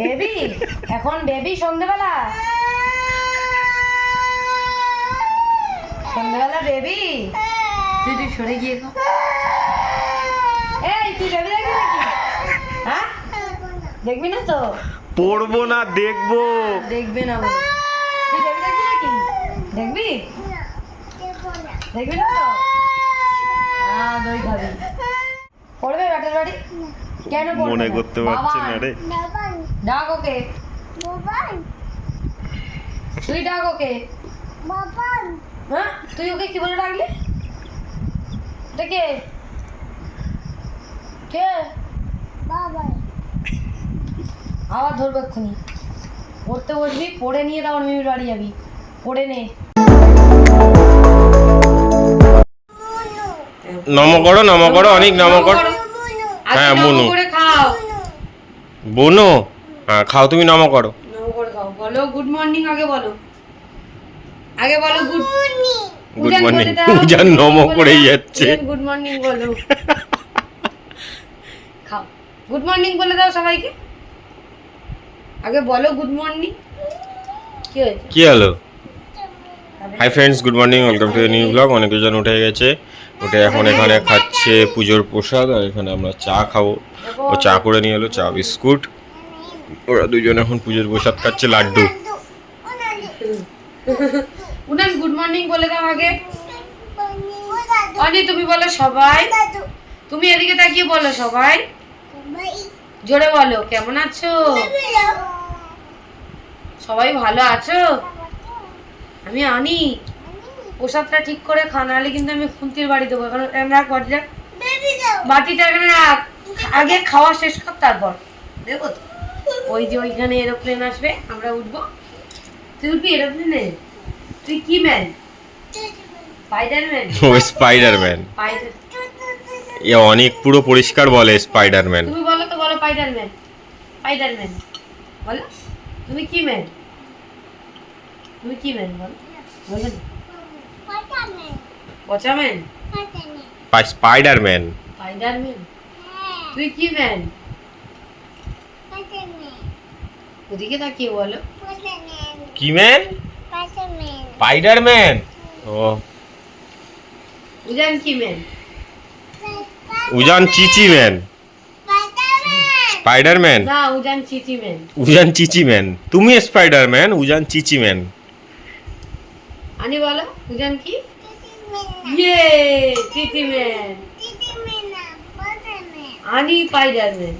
Baby? এখন baby সন্ধেবেলা। সন্ধেবেলা বেবি? তুই তুই সরে গিয়ে এই তুই বেবি দেখবি নাকি? হ্যাঁ? দেখবি না তো? পড়ব না দেখব। দেখবি না তুই বেবি দেখবি নাকি? দেখবি? দেখবি না তো? হ্যাঁ দই খাবি। পড়বে ব্যাটার বাড়ি কেন মনে? করতে পারছে না রে। ডাক ওকে তুই ডাক ওকে হ্যাঁ? তুই ওকে কি বলে ডাকলি? এটা কে? কে? আবার ধরবে এক্ষুনি। পড়তে বসবি পড়ে নিয়ে তারপর মিমির বাড়ি যাবি। পড়ে নে। নম করো নম করো অনেক নম করো। হ্যাঁ, মুনু। করে খাও। বোনো। হ্যাঁ খাও তুমি নম করো। নম করে খাও। বলো গুড মর্নিং আগে বলো। আগে বলো good morning good morning Ujan নম করেই যাচ্ছে। গুড মর্নিং বলো। খাও। গুড মর্নিং বলে দাও সবাইকে। আগে বলো গুড মর্নিং কি হয়েছে? কি হলো? Hi friends good morning welcome to new blog অনেকজন উঠে গেছে। উঠে এখন এখানে খাচ্ছে পুজোর প্রসাদ আর এখানে আমরা চা খাব। ও চা করে নিয়ে এলো চা বিস্কুট। ওরা দুজন এখন পুজোর প্রসাদ খাচ্ছে, লাড্ডু। উনান গুড মর্নিং বলে দাও আগে। অনি তুমি বলো সবাই। তুমি এদিকে তাকিয়ে বলো সবাই। জোরে বলো, কেমন আছো? সবাই ভালো আছো? আমি আনি প্রসাদটা ঠিক করে খা নাহলে কিন্তু আমি খুন্তির বাড়ি দেবো। এখন এখানে রাখ বাটিটা বাটিটা এখানে রাখ। আগে খাওয়া শেষ কর, তারপর। দেখো তো। ওই যে ওইখানে এরোপ্লেন আসবে আমরা উঠবো। তুই উঠবি এরোপ্লেনে তুই কি ম্যান স্পাইডারম্যান ও স্পাইডারম্যান স্পাইডার এ অনেক পুরো পরিষ্কার বলে স্পাইডারম্যান তুমি বলো তো বলো স্পাইডারম্যান স্পাইডারম্যান বলো তুমি কি ম্যান তুমি কি ম্যান বলো? বলো না। পচা ম্যান স্পাইডারম্যান স্পাইডারম্যান তুই কি ম্যান ওদিকে তাকিয়ে বলো। কি ম্যান? স্পাইডারম্যান। ও। উজান কি ম্যান? উজান চিচি ম্যান। স্পাইডারম্যান। না উজান চিচি ম্যান। উজান চিচি ম্যান। তুমি স্পাইডারম্যান উজান চিচি ম্যান। আনি বলো উজান কি? ইয়ে। চিচি ম্যান। আনি স্পাইডারম্যান।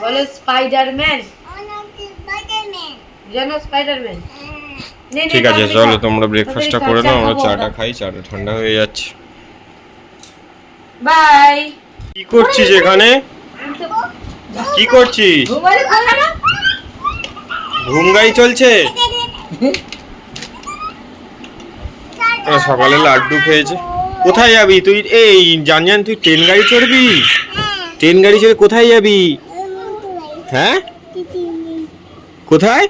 বলো স্পাইডারম্যান। জানো স্পাইডারম্যান ঠিক আছে চলো তোমরা ব্রেকফাস্টটা করে নাও আমরা চাটা খাই চাটা ঠান্ডা হয়ে যাচ্ছে। বাই কি করছিস এখানে? কি করছিস? ঘুম গাড়ি চলছে? সকালে লাড্ডু খেয়েছে। কোথায় যাবি তুই? এই জান জান তুই ট্রেন গাড়ি চড়বি? ট্রেন গাড়ি চড়ে কোথায় যাবি? হ্যাঁ? কোথায়?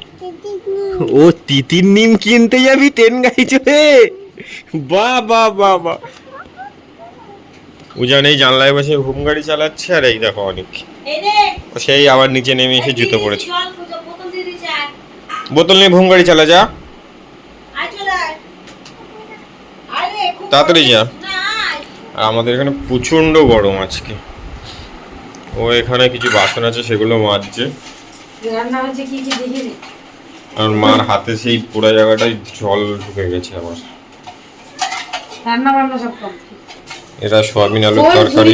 ও তিতির নিম কিনতে যাবি ট্রেন গাড়ি চড়ে বা বা বা বা। উজান এই জানলায় বসে ঘুম গাড়ি চালাচ্ছে আর এই দেখো অনেক। ও সেই আবার নিচে নেমে এসে জুতো পড়েছে বোতল নিয়ে ঘুম গাড়ি চালা যা। তাড়াতাড়ি যা। আর আমাদের এখানে প্রচণ্ড গরম আজকে। ও এখানে কিছু বাসন আছে সেগুলো মাজছে। রান্না হচ্ছে কি কি। আর মার হাতে সেই পোড়া জায়গাটায় জল ঢুকে গেছে আমার। রান্না বান্না সব কম। এটা সয়াবিন আলুর তরকারি।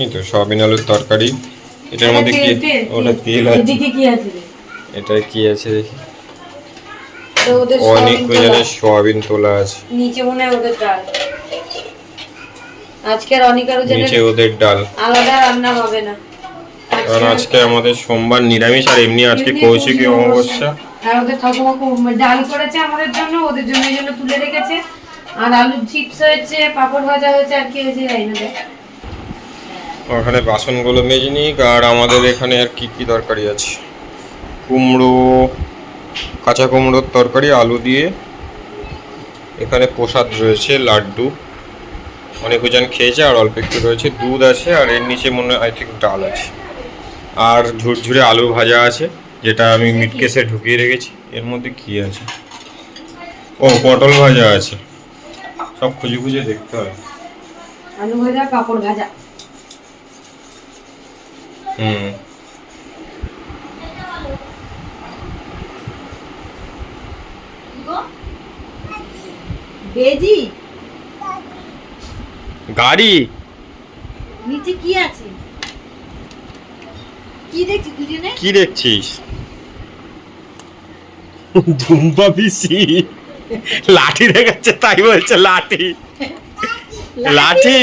এই তো সয়াবিন আলুর তরকারি। এটার মধ্যে কি ওটা তেল আছে। এদিকে কি আছে? এটা কি আছে দেখি। অনেক তোলা। সয়াবিন তোলা আছে। নিচে মনে হয় ওদের ডাল। আজকে আর অনিকার নিচে ওদের ডাল। আলাদা রান্না হবে না। কারণ আজকে আমাদের সোমবার নিরামিষ আর এমনি আজকে কৌশিকী অমাবস্যা। আর ওদের ঠাকুমা ডাল করেছে আমাদের জন্য, ওদের জন্য এই জন্য তুলে রেখেছে। আর আলুর চিপস হয়েছে, পাপড় ভাজা হয়েছে, আর কি হয়েছে জানি না ওখানে বাসনগুলো মেজে নিক, আর আমাদের এখানে আর কি কি তরকারি আছে? কুমড়ো, কাঁচা কুমড়োর তরকারি, আলু দিয়ে। এখানে প্রসাদ রয়েছে, লাড্ডু। অনেক ওজন খেয়েছে, আর অল্প একটু রয়েছে, দুধ আছে, আর এর নিচে মনে হয় আই থিঙ্ক ডাল আছে। আর ঝুরঝুরে আলু ভাজা আছে। যেটা আমি মিট কেসে ঢুকিয়ে রেখেছি। এর মধ্যে কি আছে? ও পটল ভাজা আছে। সব খুঁজে খুঁজে দেখতে হয়। আলু ভাজা পাঁপড় ভাজা। হুম। বেজি? গাড়ি? নিচে কি আছে? কি দেখছি দুজনে কি দেখছিস? ধুম্পা পিসি লাঠি দেখাচ্ছে তাই বলছে লাঠি। লাঠি?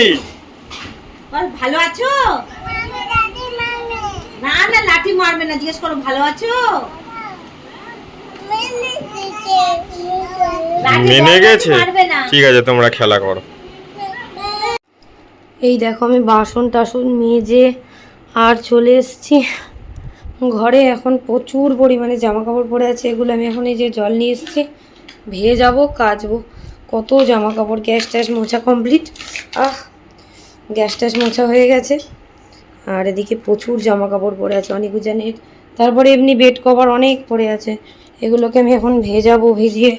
বল ভালো আছো? না না লাঠি মারবে না জিজ্ঞেস করো ভালো আছো? মেনে গেছে? ঠিক আছে তোমরা খেলা করো। এই দেখো আমি বাসন টাসন মেজে আর চলে এসেছি। ঘরে এখন প্রচুর পরিমাণে জামা কাপড় পরে আছে, এগুলো আমি এখন এই যে জল নিয়ে এসেছি ভেয়ে যাব কাচবো। কত জামা কাপড় গ্যাস ট্যাস মোছা কমপ্লিট আহ, গ্যাস ট্যাস মোছা হয়ে গেছে। আর এদিকে প্রচুর জামা কাপড় পরে আছে অনেক উজানের। তারপরে এমনি বেড কভার অনেক পড়ে আছে। এগুলোকে আমি এখন ভেজাবো, ভিজিয়ে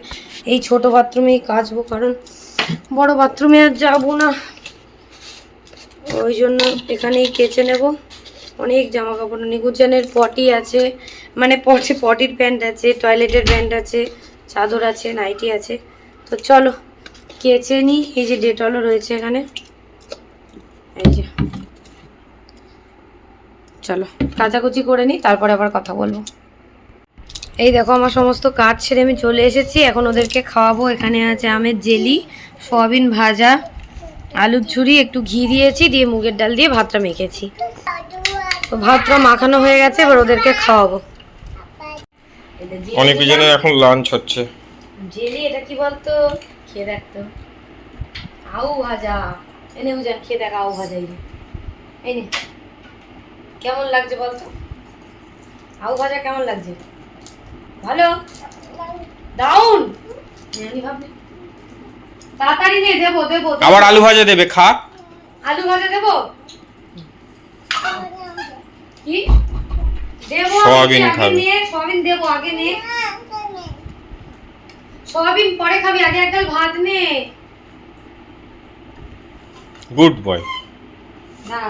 এই ছোট বাথরুমেই কাচবো, কারণ বড় বাথরুমে আর যাব না। ওই জন্য এখানেই কেচে নেব। অনেক জামা কাপড় নিকুচানের পটি আছে মানে পটি, পটির প্যান্ট আছে, টয়লেটের প্যান্ট আছে, চাদর আছে, নাইটি আছে। তো চলো, কেচে নিই, এই যে ডেটলও রয়েছে এখানে। এই যে। চলো, কাচাকুচি করে নিই, তারপরে আবার কথা বলব। এই দেখো, আমার সমস্ত কাজ ছেড়ে আমি চলে এসেছি। এখন ওদেরকে খাওয়াবো। এখানে আছে আমের জেলি, সয়াবিন ভাজা, আলুর ঝুড়ি একটু ঘি দিয়েছি, দিয়ে মুগের ডাল দিয়ে ভাতটা মেখেছি। তো ভাতটা মাখানো হয়ে গেছে এবার ওদেরকে খাওয়াবো। অনেক জনের এখন লাঞ্চ হচ্ছে। জেলি এটা কি বলতো? খেয়ে দেখতো আউ ভাজা। এনে উজান খেয়ে দেখ আউ ভাজা এই নে। কেমন লাগছে বলতো? আউ ভাজা কেমন লাগছে? ভালো? ডাউন জানি ভাবনি তাড়াতাড়ি নে দেবো দেবো দেবো। আবার আলু ভাজা দেবে খা। আলু ভাজা দেবো? কি? দেবো সয়াবিন খাবে। দেবো আগে নে সয়াবিন পরে খাবি আগে একটা ভাত নে। Good boy.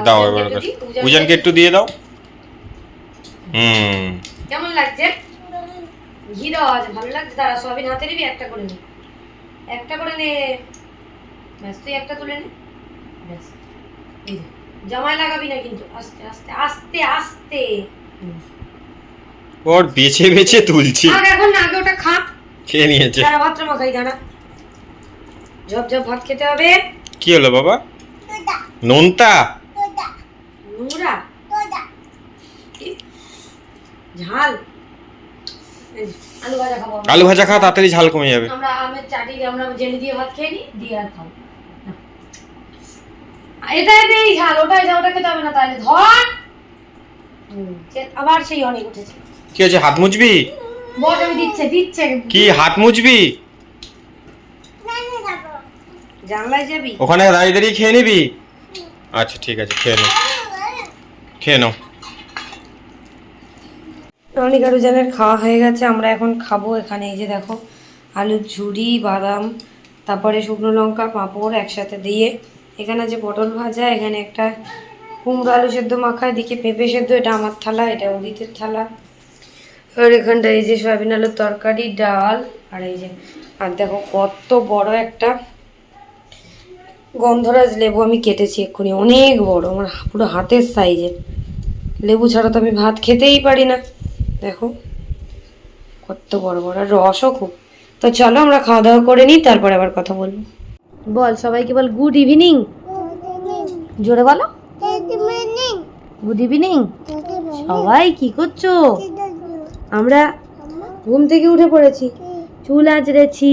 দাও এবার একটু দিয়ে দাও। হুম। কেমন লাগছে? ঘি দেওয়া আছে ভালো লাগছে? তারা সয়াবিন হাতে নিবি একটা করে নে। একটা করে নে। ব্যাস তুই একটা তুলে নে। ব্যাস এই যে, জামায় লাগাবি না কিন্তু। আস্তে আস্তে আস্তে আস্তে। ওর বেছে বেছে তুলছি। আগে এখন না আগে ওটা খা খেয়ে নিয়েছে। দাঁড়া ভাতটা মাখাই দাঁড়া। ঝপ ঝপ ভাত খেতে হবে। কি হলো বাবা? নোনতা? নোংরা ঝাল? আলু ভাজা খাব আলু ভাজা খা তাড়াতাড়ি ঝাল কমে যাবে। আমরা আমের চাটি দিয়ে আমরা জেলি দিয়ে ভাত খেয়ে নিই দিয়ে আর খাব। এটাই নেই ঝাল ওটাই ওটা খেতে হবে না তাহলে ধর। আবার সেই অনেক উঠেছে। কি হয়েছে হাত মুছবি? বস আমি দিচ্ছে দিচ্ছে কি হাত মুছবি? জানলায় যাবি? ওখানে দাঁড়িয়ে দাঁড়িয়ে খেয়ে নিবি? আচ্ছা ঠিক আছে খেয়ে নাও খেয়ে নাও। অনেক আরও জনের খাওয়া হয়ে গেছে আমরা এখন খাব এখানে এই যে দেখো আলুর ঝুড়ি বাদাম তারপরে শুকনো লঙ্কা পাঁপড় একসাথে দিয়ে এখানে যে পটল ভাজা, এখানে একটা কুমড়ো আলু সেদ্ধ মাখা এদিকে পেঁপে সেদ্ধ, এটা আমার থালা, এটা অদিতের থালা। আর এখানটা এই যে সয়াবিন আলুর তরকারি, ডাল, আর এই যে, আর দেখো কত বড় একটা গন্ধরাজ লেবু আমি কেটেছি এক্ষুনি, অনেক বড়, আমার পুরো হাতের সাইজের। লেবু ছাড়া তো আমি ভাত খেতেই পারি না। দেখো কত বড় বড় রসও খুব। তো চলো আমরা খাওয়া দাওয়া করে নিই, তারপরে আবার কথা বলব। বল সবাইকে বল গুড ইভিনিং জোরে বলো। গুড ইভিনিং সবাই কি করছ? আমরা ঘুম থেকে উঠে পড়েছি। চুল আঁচড়েছি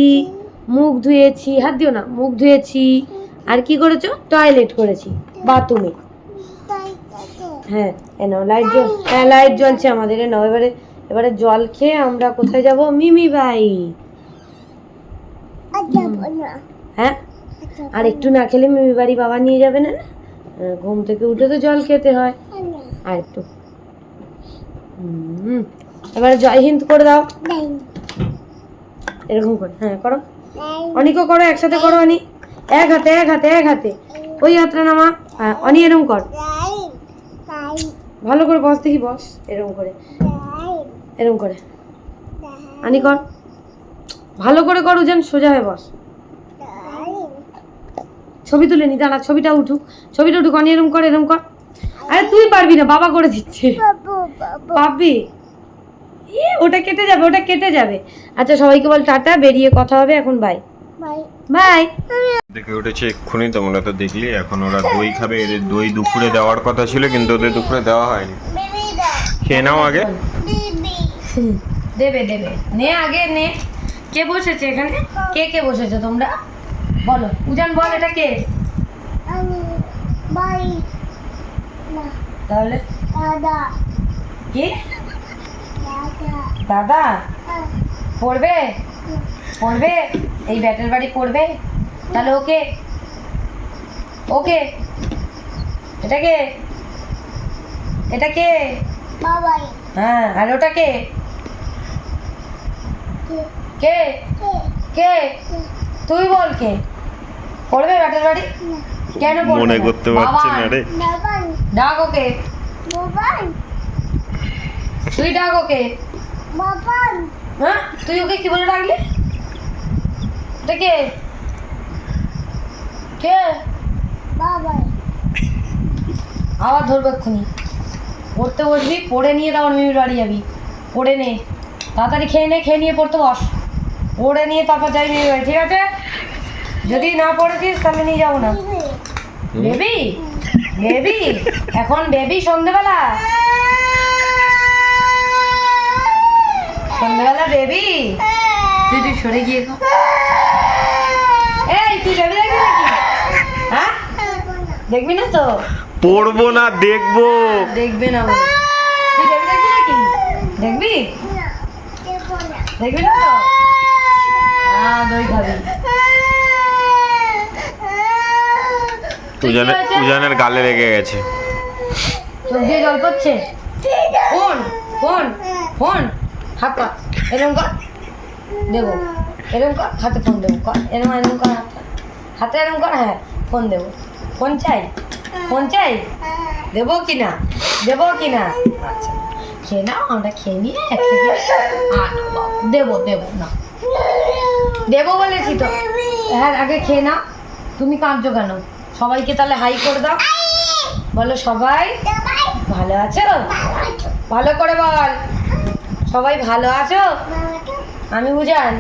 মুখ ধুয়েছি হাত দিও না মুখ ধুয়েছি। আর কি করেছ? টয়লেট করেছি বাথরুমে হ্যাঁ এ নাও লাইট জ্বল হ্যাঁ লাইট জ্বলছে আমাদের এ নাও এবারে এবারে জল খেয়ে আমরা কোথায় যাব? মিমি ভাই। হ্যাঁ? আর একটু না খেলে মিমি বাড়ি বাবা নিয়ে যাবে না? ঘুম থেকে উঠে তো জল খেতে হয়। আর একটু। এবারে জয় হিন্দ করে দাও। এরকম করে হ্যাঁ করো। অনিকও করো, একসাথে করো, অনি। এক হাতে এক হাতে এক হাতে। ওই হাতটা নামা হ্যাঁ অনি এরকম কর। ভালো করে বস দেখি, বস এরকম করে। এরকম করে। আনি কর। ভালো করে কর যেন সোজা হয়ে বস। ছবি তুলে নি দাঁড়া ছবিটা উঠুক। ছবিটা উঠুক অনি এরকম কর এরকম কর। আরে তুই পারবি না বাবা করে দিচ্ছে। পাবি এ, ওটা কেটে যাবে ওটা কেটে যাবে। আচ্ছা সবাইকে বল টাটা বেরিয়ে কথা হবে এখন বাই বাই দেখে উঠেছে এক্ষুনি তোমরা তো দেখলি এখন ওরা দই খাবে এদের দই দুপুরে দেওয়ার কথা ছিল কিন্তু ওদের দুপুরে দেওয়া হয়নি। খেয়ে নাও আগে। দেবে দেবে। নে আগে নে। কে বসেছে এখানে? কে কে বসেছে তোমরা? বলো। উজান বল এটা কে? তাহলে? কি? দাদা। পড়বে? পড়বে? এই ব্যাটের বাড়ি পড়বে? তাহলে ওকে? ওকে? এটা কে? এটা কে? হ্যাঁ আর ওটা কে? কে? কে? তুই বল কে? পড়বে ব্যাটের বাড়ি? কেন পড়বে মনে করতে পারছি না রে। ডাক ওকে। তুই ডাক ওকে। হ্যাঁ? তুই ওকে কি বলে ডাকলি? এটা কে? কে? আবার ধরবে এক্ষুনি। পড়তে বসবি পড়ে নিয়ে তারপর মিমির বাড়ি যাবি। পড়ে নে। তাড়াতাড়ি খেয়ে নে খেয়ে নিয়ে পড়তে বস। পড়ে নিয়ে তারপর যাই মিমির বাড়ি ঠিক আছে? যদি না পড়েছিস তাহলে নিয়ে যাব না। বেবি? বেবি? এখন বেবি সন্ধেবেলা। সন্ধেবেলা বেবি? তুই তুই সরে গিয়ে এই তুই বেবি দেখবি নাকি? হ্যাঁ? দেখবি না তো? পড়ব না দেখব। দেখবে না। তুই বেবি দেখবি নাকি? দেখবি? দেখবি না তো? হ্যাঁ দই খাবি। উজানের উজানের গালে লেগে গেছে। চোখ দিয়ে জল পড়ছে? Phone phone phone. হাত কর এরকম কর। দেবো। এরকম কর। হাতে ফোন দেবো। কর। এরকম এরকম কর। হাতে এরকম কর। হ্যাঁ ফোন দেবো। ফোন চাই? ফোন চাই? দেবো কি না? দেবো কি না? আচ্ছা। খেয়ে নাও, আমরা খেয়ে নিয়ে দেবো দেবো, না। দেবো বলেছি তো। হ্যাঁ আগে খেয়ে নাও। তুমি কাঁদছো কেন? সবাইকে তাহলে হাই করে দাও। বলো সবাই ভালো আছো? ভালো করে বল। সবাই ভালো আছো? আমি উজান।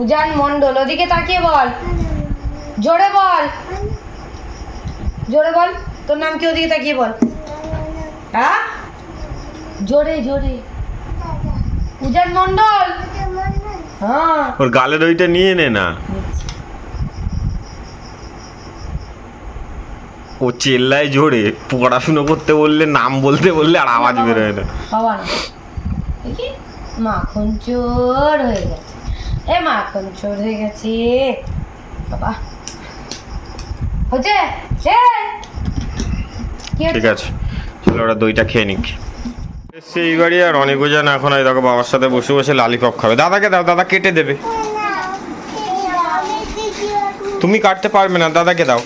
উজান মন্ডল ওদিকে তাকিয়ে বল। জোরে বল। জোরে বল। তোর নাম কি? ওদিকে তাকিয়ে বল। হ্যাঁ জোরে জোরে। উজান মন্ডল হ্যাঁ। ওর গালের ওইটা নিয়ে নে না। ও চেল্লায় জোরে পড়াশুনো করতে বললে নাম বলতে বললে আর আওয়াজ বেরোয় না। বাবা মাখন চোর হয়ে গেছে। এ মাখন চোর হয়ে গেছে। বাবা। হচ্ছে! ঠিক আছে চলো ওরা দইটা খেয়ে নিক। এসছে এই বাড়ি আর অনেক জান এখন এই দেখো বাবার সাথে বসে বসে লালিপপ খাবে। দাদাকে দাও দাদা কেটে দেবে। তুমি কাটতে পারবে না দাদাকে দাও।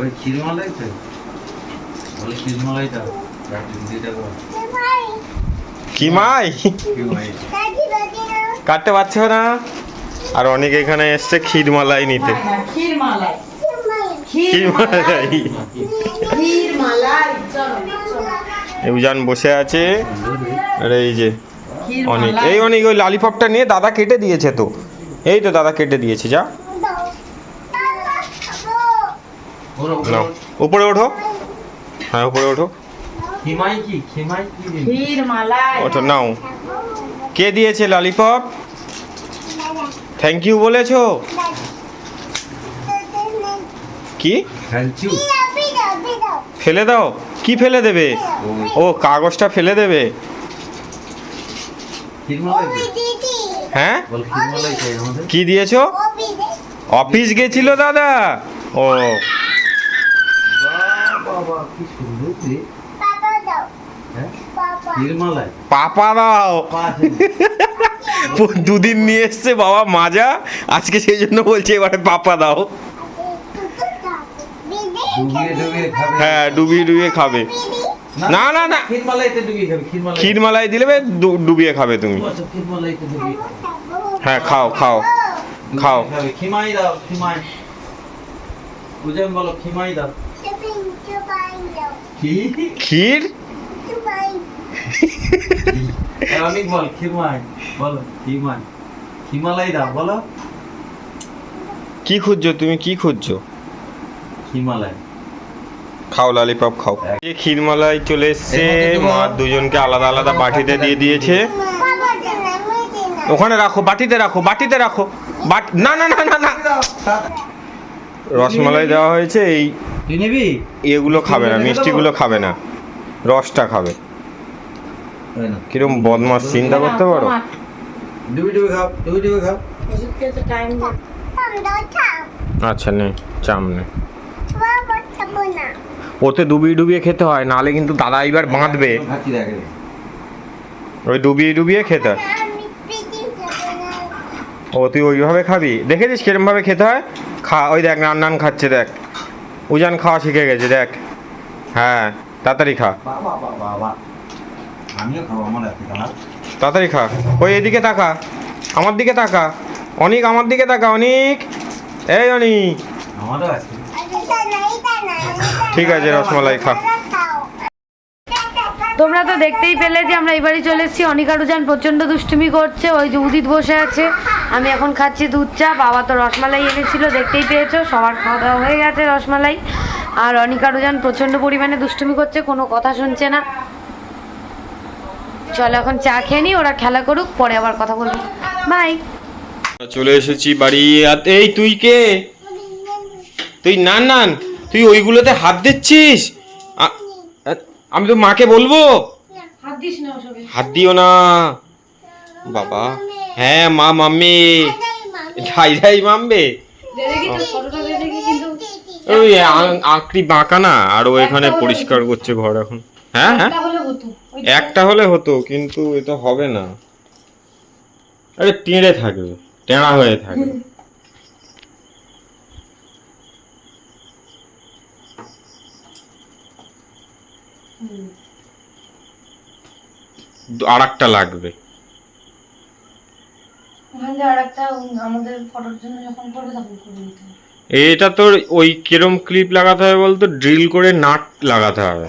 ওই ক্ষীরমালাই তো বলে ক্ষীরমালাইটা কি মাই কাটতে পারছ না? আর অনেক এখানে এসছে ক্ষীরমালাই নিতে। ক্ষীর মালাই ক্ষীরমালাই। ক্ষীর মালাই এই উজান বসে আছে। আর এই যে অনেক। এই অনেক ওই লালিপপটা নিয়ে দাদা কেটে দিয়েছে তো। এই তো দাদা কেটে দিয়েছে যা নাও উপরে ওঠো। হ্যাঁ উপরে ওঠো। ওঠো নাও। কে দিয়েছে ললিপপ? থ্যাংক ইউ বলেছ? কি? ফেলে দাও। কি ফেলে দেবে? ও। কাগজটা ফেলে দেবে। হ্যাঁ? কি দিয়েছ? অফিস গেছিল দাদা। ও। বাবা কি সুন্দর রে। হ্যাঁ? পাপা। দাও। দুদিন নিয়ে এসছে বাবা মাজা। আজকে সেই জন্য বলছে এবারে পাপা দাও। হ্যাঁ ডুবিয়ে ডুবিয়ে খাবে। না না না ক্ষীরমালাই দিলে বে ডুবিয়ে খাবে তুমি। আচ্ছা হ্যাঁ খাও খাও। খাও। খিমাই দাও খিমাই। বলো খিমাই দাও। ক্ষীর? বল বলো হিমালয় বলো। কি খুঁজছো? তুমি কি খুঁজছো? হিমালয়। খাও লালিপপ খাও। এই ক্ষীরমালাই চলে এসছে মা দুজনকে আলাদা আলাদা বাটিতে দিয়ে দিয়েছে। ওখানে রাখো বাটিতে রাখো বাটিতে রাখো। বাট না না না না না। রসমালাই দেওয়া হয়েছে এই নিবি? এগুলো খাবে না মিষ্টিগুলো খাবে। না। রসটা খাবে। কিরম বদমাস চিন্তা করতে পারো? ডুবি ডুবি খাও ডুবি ডুবি খাও। ওষুধ খেতে টাইম আচ্ছা নে চাম নে। ওতে ডুবিয়ে ডুবিয়ে খেতে হয় নাহলে কিন্তু দাদা এবার বাঁধবে। ওই ডুবিয়ে ডুবিয়ে খেতে হয়। ও তুই ওইভাবে খাবি? দেখেছিস কিরমভাবে খেতে হয়? খা ওই দেখ নান নান খাচ্ছে দেখ। উজান খাওয়া শিখে গেছে দেখ। হ্যাঁ তাড়াতাড়ি খা। তাড়াতাড়ি খা। ওই এদিকে তাকা। আমার দিকে তাকা। অনিক আমার দিকে তাকা অনিক। এই অনিক। ঠিক আছে রসমালাই খা। তোমরা তো দেখতেই পেলে যে আমরা এবারই চলে এসেছি। অনিকারুজান প্রচণ্ড দুষ্টুমি করছে, ওই যে উদিত বসে আছে। আমি এখন খাচ্ছি দুধ চা, বাবা তো রসমালাই এনেছিল, দেখতেই পেয়েছ, সবার খাওয়া দাওয়া হয়ে গেছে রসমালাই। আর অনিকারুজান প্রচণ্ড পরিমাণে দুষ্টুমি করছে, কোনো কথা শুনছে না। চলো এখন চা খেয়ে নি ওরা খেলা করুক, পরে আবার কথা বলব। বাই। চলে এসেছি বাড়ি এই তুই কে? তুই নান নান, তুই ওইগুলোতে হাত দিচ্ছিস? আমি তো মাকে বলব। হাত দিও না। বাবা। হ্যাঁ মা মাম্মি। ধাই ধাই মামবে ওই আ- আঁকড়ি বাঁকা না আর ও এখানে পরিষ্কার করছে ঘর এখন। হ্যাঁ হ্যাঁ। একটা হলে হতো। ওই একটা হলে হতো কিন্তু এটা হবে না। আরে টেঁড়ে থাকবে। টেঁড়া হয়ে থাকবে আর একটা লাগবে ওখান থেকে আর একটা আমাদের ফটোর জন্য যখন করবে তখন করে নিতে হবে। এটা তোর ওই কিরম ক্লিপ লাগাতে হবে বলতো? ড্রিল করে নাট লাগাতে হবে।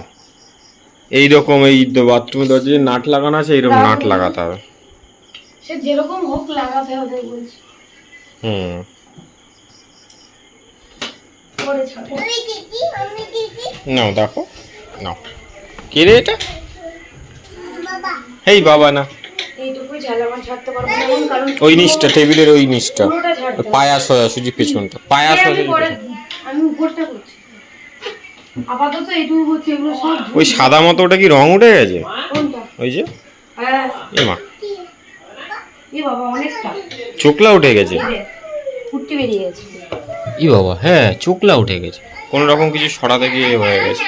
এই রকম এই বাথরুমে দরজা যে নাট লাগানো আছে এইরকম নাট লাগাতে হবে। সে যেরকম হোক লাগাতে হবে বলছি। হুম। নাও দেখো। নাও। কে রে এটা? এই বাবা না। ওই নিচটা টেবিলের ওই নিচটা। পায়া সোয়া সুজি পেছনটা। পায়া সোয়া আমি উপরটা করছি। আপাতত এইটুকু করছি এগুলো সব ওই সাদা মতো ওটা কি রং উঠে গেছে? ওই যে? হ্যাঁ। এ মা। এ বাবা অনেকটা। চোকলা উঠে গেছে? বেরিয়ে গেছে। ই বাবা হ্যাঁ চোকলা উঠে গেছে। কোন রকম কিছু সরাতে গিয়ে হয়ে গেছে।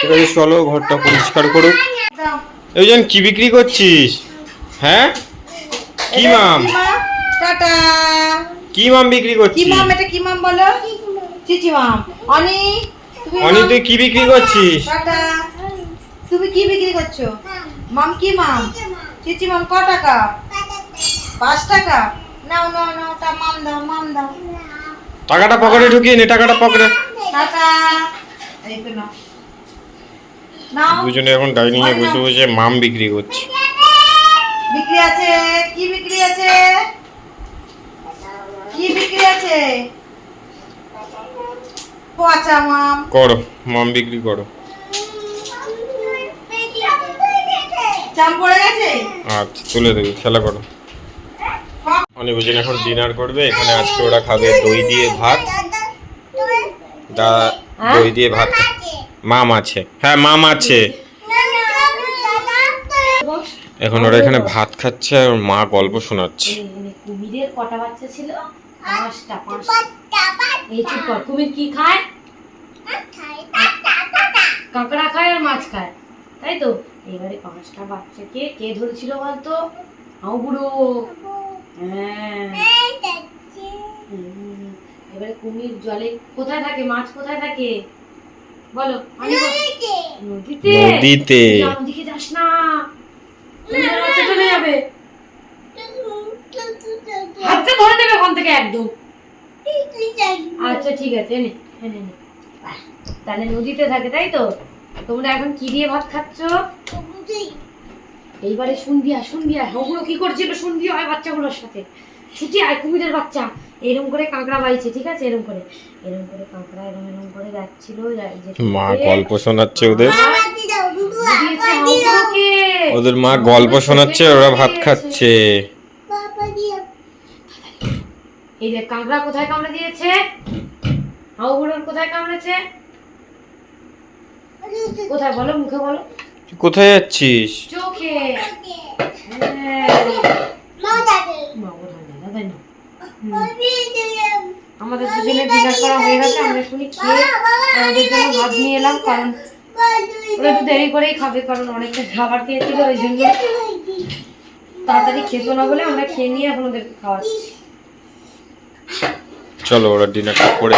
ঠিক আছে চলো ঘরটা পরিষ্কার করুক এই যেন কি বিক্রি করছিস? হ্যাঁ? কি মাম? টাটা। কি মাম বিক্রি কি করছিস মাম এটা কি মাম বলো? চিচি মাম। অনি তুমি অনি তুই কি বিক্রি করছিস? টাটা। তুমি কি বিক্রি করছ? মাম কি মাম? চিচি মাম ক টাকা? পাঁচ টাকা? নাও নাও নাও তা মাম দাও মাম দাও। টাকাটা পকেটে ঢুকিয়ে নে টাকাটা পকেটে। টাটা। এই তো নাও। দুজনে এখন ডাইনিং এ বসে বসে মাম বিক্রি করছে। বিক্রি আছে? কি বিক্রি আছে? কি বিক্রি আছে? পচা মাম। করো মাম বিক্রি করো। চাল পড়ে গেছে? আচ্ছা তুলে দেবে খেলা করো। অনেক বুঝেন এখন ডিনার করবে এখানে আজকে ওরা খাবে দই দিয়ে ভাত। দা দই দিয়ে ভাত। মাম আছে। হ্যাঁ মাম আছে। এখন ওরা এখানে ভাত খাচ্ছে আর মা গল্প শোনাচ্ছে। কুমিরের কটা বাচ্চা ছিল? পাঁচটা পাঁচটা। এই চুপ কর কুমির কি খায়? কাঁকড়া খায় আর মাছ খায় তাই তো? এবারে পাঁচটা বাচ্চাকে কে ধরেছিল বলতো? আও বুড়ো। হ্যাঁ। এবারে কুমির জলে কোথায় থাকে? মাছ কোথায় থাকে? বলো নদীতে। নদীতে? যা, যাস না। চলে যাবে। হাতটা ধরে দেবে ওখান থেকে একদম। আচ্ছা ঠিক আছে এনে এনে নে তাহলে নদীতে থাকে তাই তো? তোমরা এখন কি দিয়ে ভাত খাচ্ছ? এইবারে শুনবি আর শুনবি আর ওগুলো কি করছিল? শুনবি হয় বাচ্চাগুলোর সাথে। ছুটি আয় কুমিরের বাচ্চা। এরম করে কাঁকড়া বাইছে ঠিক আছে? এরম করে। এরম করে কাঁকড়া এরম এরম করে যাচ্ছিল মা গল্প শোনাচ্ছে ওদের। ওদের মা গল্প শোনাচ্ছে ওরা ভাত খাচ্ছে। এই দেখ কাঁকড়া কোথায় কামড়ে দিয়েছে? হাউগুলোর কোথায় কামড়েছে? কোথায় বলো মুখে বলো। তুই কোথায় যাচ্ছিস? চোখে। হ্যাঁ। মা কোথায়? না তাই না? আমাদের দুজনে ডিনার করা হয়ে গেছে আমরা এখনই খেয়ে আমাদের জন্য ভাত নিয়ে এলাম কারণ ওরা একটু দেরি করেই খাবে কারণ অনেকটা খাবার খেয়েছিল ওই জন্য তাড়াতাড়ি খেতো না বলে আমরা খেয়ে নিয়ে এখন ওদেরকে খাওয়াচ্ছি। চলো ওরা ডিনারটা করে।